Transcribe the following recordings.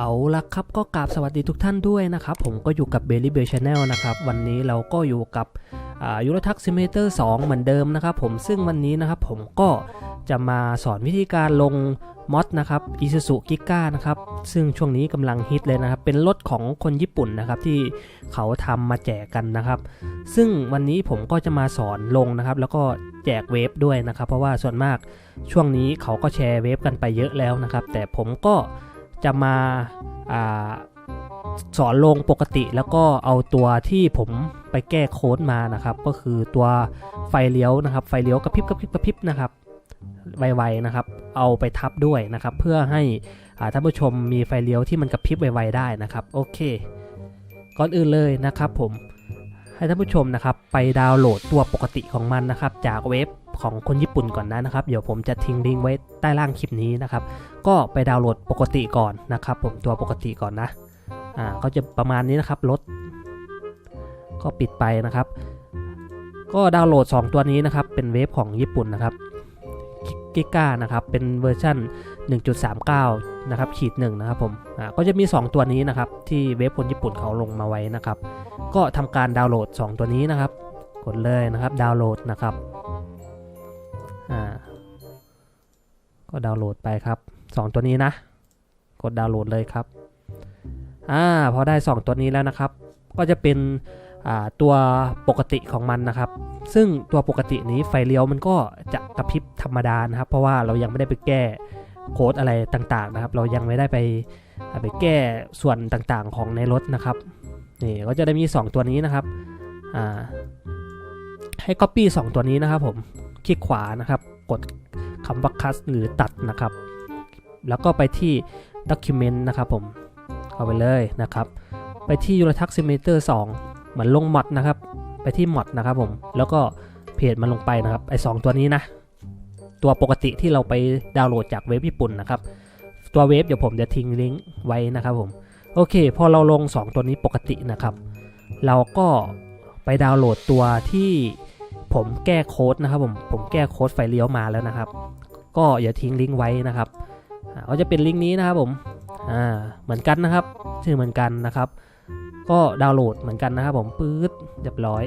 เอาละครับก็กราบสวัสดีทุกท่านด้วยนะครับ ผมก็อยู่กับ b e l l y Bell Channel นะครับ วันนี้เราก็อยู่กับยุรทักซิเมเตอร์2เหมือนเดิมนะครับผมซึ่งวันนี้นะครับผมก็จะมาสอนวิธีการลงมอดนะครับ Isuzu Giga นะครับ ซึ่งช่วงนี้กำลังฮิตเลยนะครับ เป็นรถของคนญี่ปุ่นนะครับที่เขาทำมาแจกกันนะครับ ซึ่งวันนี้ผมก็จะมาสอนลงนะครับ แล้วก็แจกเวฟด้วยนะครับ เพราะว่าส่วนมากช่วงนี้เขาก็แชร์เวฟกันไปเยอะแล้วนะครับ แต่ผมก็ จะมาอาสอนลงปกติแล้วก็เอาตัวที่ผมไปแก้โค้ดมานะครับ ก็คือตัวไฟเลี้ยวนะครับ ไฟเลี้ยวกระพริบกระพริบกระพริบนะครับไวๆนะครับ เอาไปทับด้วยนะครับ เพื่อให้ท่านผู้ชมมีไฟเลี้ยวที่มันกระพริบไวๆได้นะครับ โอเค ก่อนอื่นเลยนะครับผม ให้ท่านผู้ชมนะครับไปดาวน์โหลดตัวปกติของมันนะครับจากเว็บของคนญี่ปุ่นก่อนนะนะครับ เดี๋ยวผมจะทิ้งลิงก์ไว้ใต้ล่างคลิปนี้นะครับ ก็ไปดาวน์โหลดปกติก่อนนะครับ ผมตัวปกติก่อนนะอ่าก็จะประมาณนี้นะครับรถก็ปิดไปนะครับ ก็ดาวน์โหลด 2 ตัวนี้นะครับเป็นเว็บของญี่ปุ่นนะครับ กิก้านะครับ เป็นเวอร์ชัน1.39 นะครับขีดหนึ่งนะครับผมอ่าก็จะมี 2 ตัวนี้นะครับ ที่เว็บคนญี่ปุ่นเขาลงมาไว้นะครับ ก็ทำการดาวน์โหลด 2 ตัวนี้นะครับ กดเลยนะครับดาวน์โหลดนะครับอ่าก็ดาวน์โหลดไปครับ 2 ตัวนี้นะ กดดาวน์โหลดเลยครับอ่าพอได้ 2 ตัวนี้แล้วนะครับ ก็จะเป็น ตัวปกติของมันนะครับ ซึ่งตัวปกตินี้ไฟเลี้ยวมันก็จะกระพริบธรรมดานะครับ เพราะว่าเรายังไม่ได้ไปแก้โค้ดอะไรต่างๆนะครับ เรายังไม่ได้ไปไปแก้ส่วนต่างๆของในรถนะครับนี่ก็จะได้มี 2 ตัวนี้นะครับให้ Copy 2 ตัวนี้นะครับผมคลิกขวานะครับ กดคำว่า cut หรือตัดนะครับ แล้วก็ไปที่ document นะครับผมเข้าไปเลยนะครับ ไปที่ u r a t a x Simulator 2 เหมือนลงมอดนะครับ ไปที่มอดนะครับผม แล้วก็เพจมันลงไปนะครับ ไอ้สตัวนี้นะ ตัวปกติที่เราไปดาวน์โหลดจากเว็บญี่ปุ่นนะครับ ตัวเว็บเดี๋ยวผมจะทิ้งลิงก์ไว้นะครับผม โอเค พอเราลง 2 ตัวนี้ปกตินะครับ เราก็ไปดาวน์โหลดตัวที่ผมแก้โค้ดนะครับผม ผมแก้โค้ดไฟเลี้ยวมาแล้วนะครับ ก็อย่าทิ้งลิงก์ไว้นะครับก็จะเป็นลิงก์นี้นะครับผม อ่า เหมือนกันนะครับ ชื่อเหมือนกันนะครับ ก็ดาวน์โหลดเหมือนกันนะครับผมปื๊ดเรียบร้อย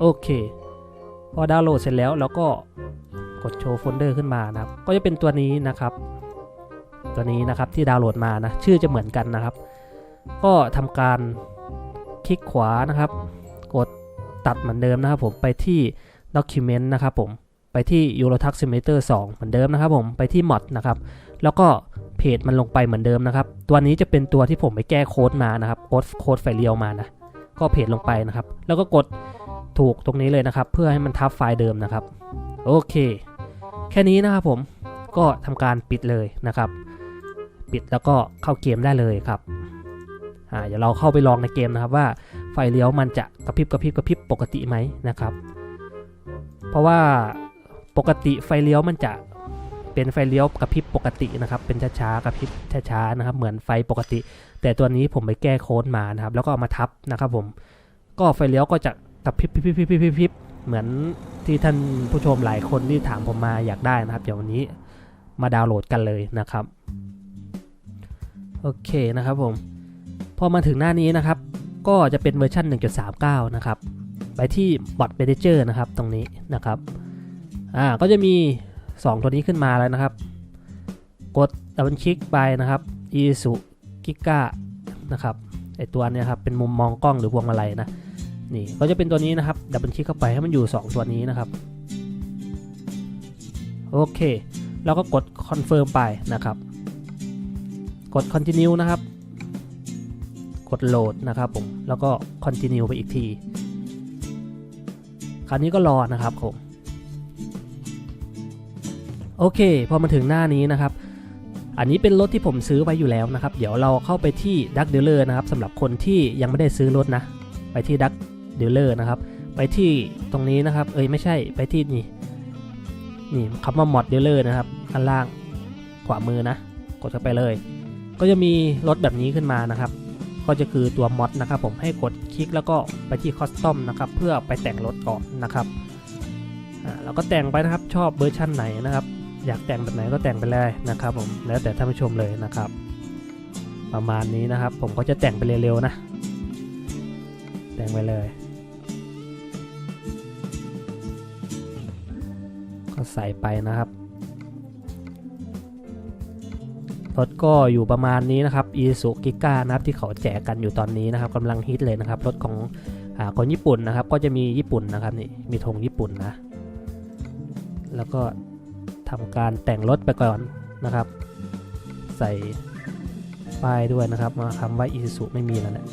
โอเค พอดาวน์โหลดเสร็จแล้วเราก็กดโชว์โฟลเดอร์ขึ้นมานะครับ ก็จะเป็นตัวนี้นะครับ ตัวนี้นะครับที่ดาวน์โหลดมานะ ชื่อจะเหมือนกันนะครับ ก็ทำการคลิกขวานะครับ กดตัดเหมือนเดิมนะครับผมไปที่ Document นะครับผม ไปที่ e u r o t u x Simulator 2 เหมือนเดิมนะครับผมไปที่ Mod นะครับแล้วก็เพจมันลงไปเหมือนเดิมนะครับ ตัวนี้จะเป็นตัวที่ผมไปแก้โค้ดมานะครับโค้ดโค้ดไฟเรียวมานะก็เพจลงไปนะครับ แล้วก็กดถูกตรงนี้เลยนะครับ เพื่อให้มันทับไฟล์เดิมนะครับ โอเค แค่นี้นะครับผมก็ทำการปิดเลยนะครับ ปิดแล้วก็เข้าเกมได้เลยครับอ่าเดี๋ยวเราเข้าไปลองในเกมนะครับว่าไฟเลี้ยวมันจะกระพริบกระพริบกระพริบปกติไหมนะครับ เพราะว่า ปกติไฟเลี้ยวมันจะเป็นไฟเลี้ยวกระพริบปกตินะครับ เป็นช้าๆกระพริบช้าๆนะครับ เหมือนไฟปกติ แต่ตัวนี้ผมไปแก้โค้ดมานะครับ แล้วก็เอามาทับนะครับ ผม ก็ไฟเลี้ยวก็จะกระพริบพริบพริบพริบพริบเหมือนที่ท่านผู้ชมหลายคนที่ถามผมมาอยากได้นะครับเดี๋ยววันนี้มาดาวน์โหลดกันเลยนะครับ โอเคนะครับผม พอมาถึงหน้านี้นะครับ ก็จะเป็นเวอร์ชัน1.39 นะครับ ไปที่ Bot Manager นะครับตรงนี้นะครับ อ่าก็จะมี 2 ตัวนี้ขึ้นมาแล้วนะครับ กดดับเบิลคลิกไปนะครับ e s u Giga นะครับไอตัวนี้ครับเป็นมุมมองกล้องหรือพวงมาลัยนะนี่ก็จะเป็นตัวนี้นะครับดับเบิลคลิกเข้าไปให้มันอยู่ 2 ตัวนี้นะครับโอเคแล้วก็กด Confirm ไปนะครับ กด Continue นะครับ กดโหลดนะครับผมแล้วก็ Continue ไปอีกที คราวนี้ก็รอนะครับผม โอเค พอมาถึงหน้านี้นะครับ อันนี้เป็นรถที่ผมซื้อไว้อยู่แล้วนะครับ เดี๋ยวเราเข้าไปที่ดักเดลเลอร์นะครับสำหรับคนที่ยังไม่ได้ซื้อรถนะ ไปที่ดักเดลเลอร์นะครับ ไปที่ตรงนี้นะครับ เอ้ยไม่ใช่ ไปที่นี่ นี่คำว่า mod dealer นะครับอันล่างขวามือนะ กดเข้าไปเลย ก็จะมีรถแบบนี้ขึ้นมานะครับ ก็จะคือตัว mod นะครับ ผมให้กดคลิกแล้วก็ไปที่ custom นะครับ เพื่อไปแต่งรถก่อนนะครับอ่าเราก็แต่งไปนะครับ ชอบเวอร์ชันไหนนะครับ อยากแต่งแบบไหนก็แต่งไปเลยนะครับผมแล้วแต่ท่านผู้ชมเลยนะครับ ประมาณนี้นะครับ ผมก็จะแต่งไปเร็วๆนะ แต่งไปเลย ก็ใส่ไปนะครับรถก็อยู่ประมาณนี้นะครับอีสุกิก้านะครับที่เขาแจกกันอยู่ตอนนี้นะครับกำลังฮิตเลยนะครับรถของอคนญี่ปุ่นนะครับ ก็จะมีญี่ปุ่นนะครับนี่มีธงญี่ปุ่นนะ แล้วก็ ทำการแต่งรถไปก่อนนะครับ ใส่ป้ายด้วยนะครับมาคำว่าอีสุไม่มีแล้วเนะี่ย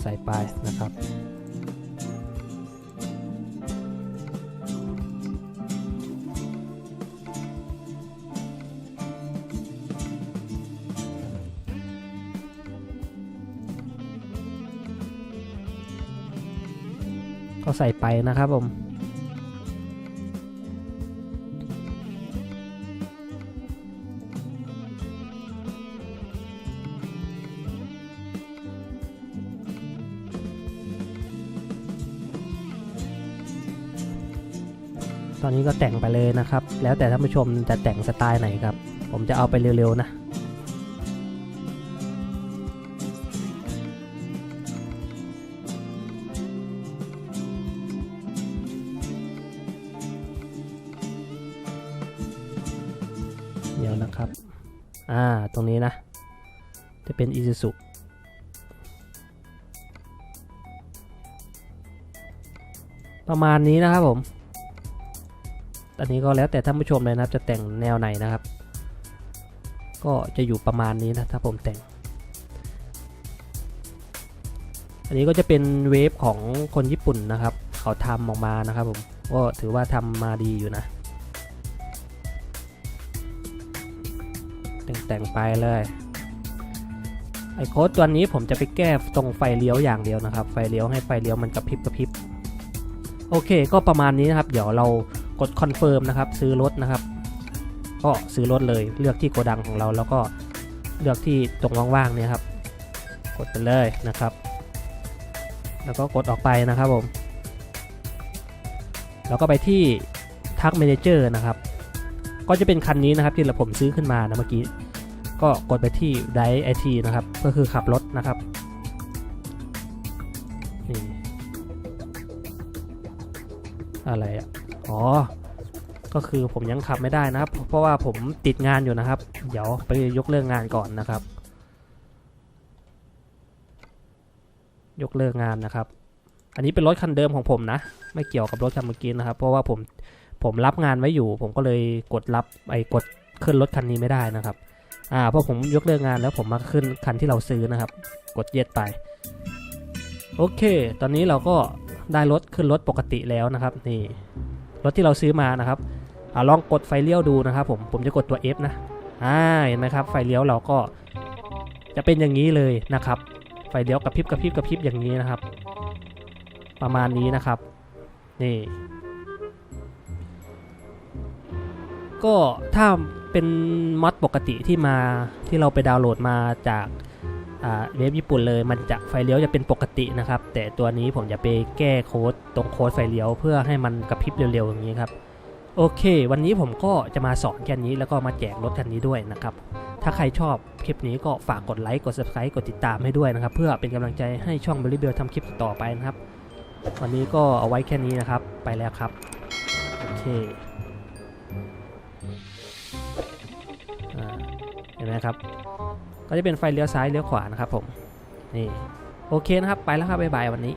ใส่ป้ายนะครับ ก็ใส่ไปนะครับผม ตอนนี้ก็แต่งไปเลยนะครับ แล้วแต่ท่านผู้ชมจะแต่งสไตล์ไหนครับ ผมจะเอาไปเร็วๆนะ เดี๋ยวนะครับ อ่า ตรงนี้นะ จะเป็น Isuzu ประมาณนี้นะครับผม อันนี้ก็แล้วแต่ท่านผู้ชมเลยนะครับ จะแต่งแนวไหนนะครับ ก็จะอยู่ประมาณนี้นะ ถ้าผมแต่ง อันนี้ก็จะเป็นเวฟของคนญี่ปุ่นนะครับ เขาทำออกมานะครับผม ก็ถือว่าทำมาดีอยู่นะ แต่งแต่งไปเลยไอโค้ดตัวนี้ผมจะไปแก้ตรงไฟเลี้ยวอย่างเดียวนะครับ ไฟเลี้ยวให้ไฟเลี้ยวมันกระพริบกระพริบโอเค ก็ประมาณนี้นะครับ เดี๋ยวเรากดคอนเฟิร์มนะครับ ซื้อรถนะครับ ก็ซื้อรถเลยเลือกที่โกดังของเราแล้วก็เลือกที่ตรงว่างๆเนี่ยครับ กดไปเลยนะครับ แล้วก็กดออกไปนะครับผม แล้วก็ไปที่ทักเมนเจอร์นะครับ ก็จะเป็นคันนี้นะครับที่เราผมซื้อขึ้นมานะเมื่อกี้ ก็กดไปที่ไดไอทีนะครับ ก็คือขับรถนะครับนี่อะไรอะอ๋อ ก็คือผมยังขับไม่ได้นะครับ เพราะว่าผมติดงานอยู่นะครับ เดี๋ยวไปยกเลิกงานก่อนนะครับ ยกเลิกงานนะครับ อันนี้เป็นรถคันเดิมของผมนะ ไม่เกี่ยวกับรถคันเมื่อกี้นะครับ เพราะว่าผมผมรับงานไว้อยู่ ผมก็เลยกดรับไอ้กดขึ้นรถคันนี้ไม่ได้นะครับ อ่าพอผมยกเลิกงานแล้วผมมาขึ้นคันที่เราซื้อนะครับ กดเย็ดไป โอเค ตอนนี้เราก็ได้รถขึ้นรถปกติแล้วนะครับนี่รถที่เราซื้อมานะครับอ่าลองกดไฟเลี้ยวดูนะครับผมผมจะกดตัว F นะอ่าเห็นไหมครับ ไฟเลี้ยวเราก็จะเป็นอย่างนี้เลยนะครับ ไฟเลี้ยวกระพริบกระพริบกระพริบอย่างนี้นะครับ ประมาณนี้นะครับนี่ก็ถ้า เป็นมอดปกติที่มาที่เราไปดาวน์โหลดมาจากเว็บญี่ปุ่นเลย มันจะไฟเลี้ยวจะเป็นปกตินะครับ แต่ตัวนี้ผมจะไปแก้โค้ดตรงโค้ดไฟเลี้ยวเพื่อให้มันกระพริบเร็วๆอย่างนี้ครับ โอเค วันนี้ผมก็จะมาสอนแค่นี้แล้วก็มาแจกรถคันนี้ด้วยนะครับ ถ้าใครชอบคลิปนี้ก็ฝากกดไลค์ กด subscribe กดติดตามให้ด้วยนะครับ เพื่อเป็นกำลังใจให้ช่องบ l ิเบลทำคลิปต่อไปนะครับ วันนี้ก็เอาไว้แค่นี้นะครับ ไปแล้วครับ โอเค เห็นไหมครับ ก็จะเป็นไฟเลี้ยวซ้ายเลี้ยวขวานะครับผม นี่ โอเคนะครับ ไปแล้วครับบ๊ายบายวันนี้